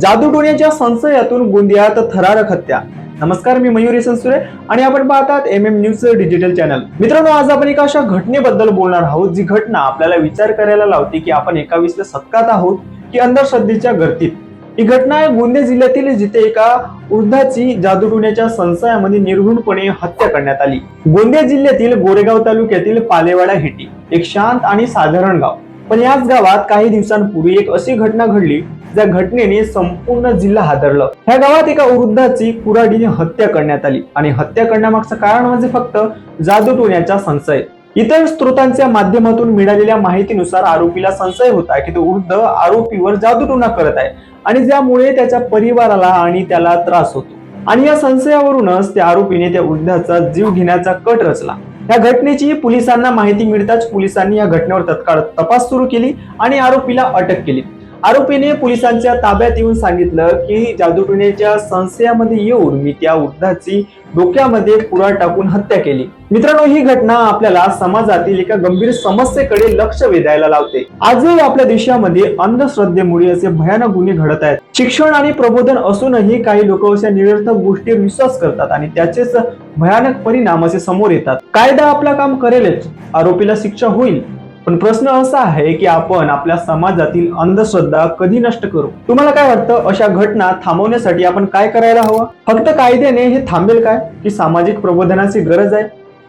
जादूटोण्याच्या संशयातून गोंदियात थरारक हत्या. नमस्कार मी मयुरी संसुरे आणि आपण पाहतात M M news digital channel मित्रांनो आज आपण एका अशा घटनेबद्दल बोलणार आहोत जी घटना आपल्याला विचार करायला लावते की आपण एकावीसल्या शतकात आहोत की अंधश्रद्धेच्या गर्दीत. ही घटना आहे गोंदिया जिल्ह्यातील जिथे एका वृद्धाची जादूटोण्याच्या संशयामध्ये निर्घुणपणे हत्या करण्यात आली. गोंदिया जिल्ह्यातील गोरेगाव तालुक्यातील पालेवाडा हेटी एक शांत आणि साधारण गाव. पण याच गावात काही दिवसांपूर्वी एक अशी घटना घडली ज्या घटनेने संपूर्ण जिल्हा हादरलं. ह्या गावात एका वृद्धाची कुराडीने हत्या करण्यात आली. आणि हत्या करण्यामागचं कारण म्हणजे फक्त जादूटोण्याचा संशय. इतर स्रोतांच्या माध्यमातून मिळालेल्या माहितीनुसार आरोपीला संशय होता की तो वृद्ध आरोपीवर जादूटोणा करत आहे. आणि ज्यामुळे त्याच्या परिवाराला आणि त्याला त्रास होतो. आणि या संशयावरूनच त्या आरोपीने त्या वृद्धाचा जीव घेण्याचा कट रचला. या घटनेची पोलिसांना माहिती मिळताच पोलिसांनी या घटनेवर तत्काळ तपास सुरू केली आणि आरोपीला अटक केली. आरोपीने पोलिसांच्या ताब्यात येऊन सांगितलं की जादूटोण्याच्या संशयामध्ये येऊन मी त्या वृद्धाची डोक्यामध्ये पुरा टाकून हत्या केली. मित्रांनो ही घटना आपल्याला समाजातील एका गंभीर समस्येकडे लक्ष वेधायला लावते. आजही आपल्या देशामध्ये अंधश्रद्धेमुळे असे भयानक गुन्हे घडत आहेत. शिक्षण आणि प्रबोधन असूनही काही लोक अशा निरर्थक गोष्टीवर विश्वास करतात आणि त्याचेच भयानक परिणाम असे समोर येतात. कायदा आपला काम करेलच. आरोपीला शिक्षा होईल. पण प्रश्न असा आहे की आपण आपल्या समाजातील अंधश्रद्धा कधी नष्ट करू? तुम्हाला काय वाटतं? अशा घटना थांबवण्यासाठी आपण काय करायला हवं? फक्त कायद्याने हे थांबेल काय? की सामाजिक प्रबोधनाची गरज आहे?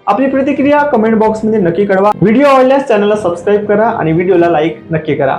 आपली प्रतिक्रिया कमेंट बॉक्समध्ये नक्की कळवा. व्हिडिओ आवडल्यास चॅनलला सबस्क्राईब करा आणि व्हिडिओला लाईक नक्की करा.